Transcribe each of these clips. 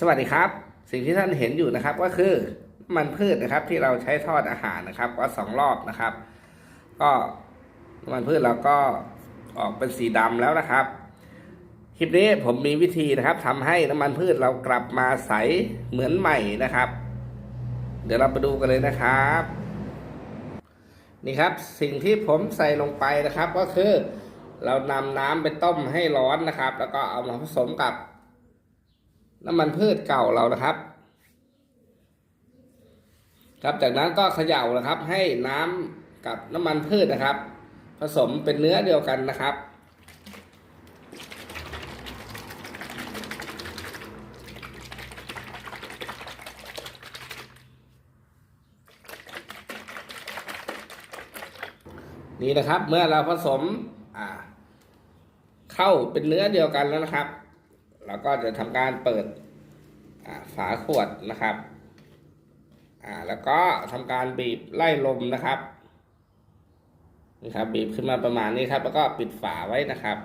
สวัสดีครับ สิ่งที่ท่านเห็นอยู่นะครับ ก็คือมันพืชนะครับ ที่เราใช้ทอดอาหารนะครับก็สองรอบนะครับ ก็น้ำมันพืชเราก็ออกเป็นสีดำแล้วนะครับคลิปนี้ผมมีวิธีนะครับทำให้น้ำมันพืชเรากลับมาใสเหมือนใหม่นะครับ เดี๋ยวเราไปดูกันเลยนะครับ นี่ครับสิ่งที่ผมใส่ลงไปนะครับ ก็คือ เรานำน้ำไปต้มให้ร้อนนะครับ แล้วก็เอามาผสมกับ น้ำมันพืชเก่าเรานะครับ ครับจากนั้นก็เขย่านะครับ ให้น้ำกับน้ำมันพืชนะครับ ผสมเป็นเนื้อเดียวกันนะครับ นี่นะครับเมื่อเราผสมอ่าเข้าเป็นเนื้อเดียวกันแล้วนะครับ เราก็จะทำการเปิดฝาขวดนะครับแล้วก็ทำการบีบไล่ลมนะครับนี่ครับบีบขึ้นมาประมาณนี้ครับ แล้วก็ปิดฝาไว้นะครับ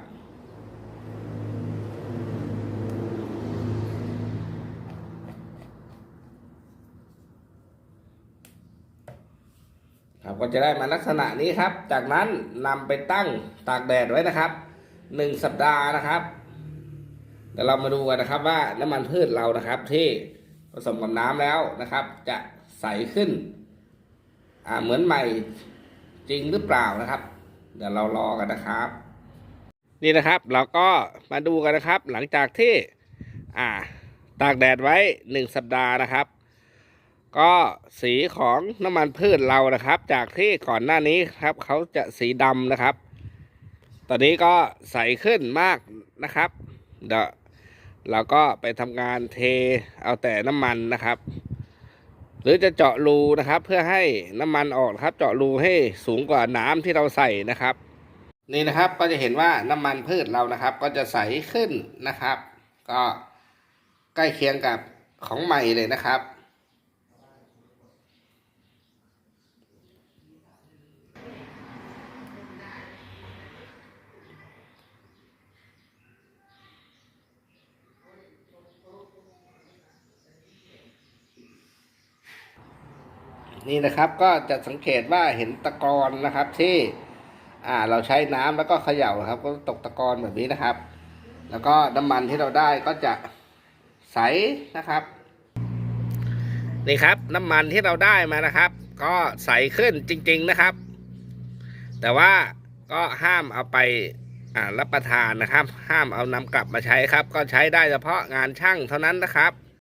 ครับก็จะได้มาลักษณะนี้ครับ จากนั้นนำไปตั้งตากแดดไว้นะครับหนึ่งสัปดาห์นะครับ เดี๋ยวเรามาดูกันนะครับว่าน้ำมันพืชเรานะครับ ที่ผสมกับน้ำแล้วนะครับ จะใสขึ้น อ่าเหมือนใหม่จริงหรือเปล่านะครับ เดี๋ยวเรารอกันนะครับ นี่นะครับ เราก็มาดูกันนะครับ หลังจากที่ อ่า ตากแดดไว้หนึ่งสัปดาห์นะครับ ก็สีของน้ำมันพืชเรานะครับ จากที่ก่อนหน้านี้ครับเขาจะสีดำนะครับ ตอนนี้ก็ใสขึ้นมากนะครับ เดี๋ยว เราก็ไปทำงานเทเอาแต่น้ำมันนะครับ หรือจะเจาะรูนะครับ เพื่อให้น้ำมันออกครับ เจาะรูให้สูงกว่าน้ำที่เราใส่นะครับ นี่นะครับก็จะเห็นว่าน้ำมันพืชเรานะครับ ก็จะใสขึ้นนะครับ ก็ใกล้เคียงกับของใหม่เลยนะครับ นี่นะครับก็จะสังเกตว่าเห็นตะกอนนะครับที่อ่าเราใช้น้ำแล้วก็เขย่าครับ ก็ตกตะกอนแบบนี้นะครับ แล้วก็น้ำมันที่เราได้ก็จะใสนะครับนี่ครับ น้ำมันที่เราได้มานะครับ ก็ใสขึ้นจริง ๆนะครับ แต่ว่าก็ห้ามเอาไปรับประทานนะครับ ห้ามเอานำกลับมาใช้ครับ ก็ใช้ได้เฉพาะงานช่างเท่านั้นนะครับ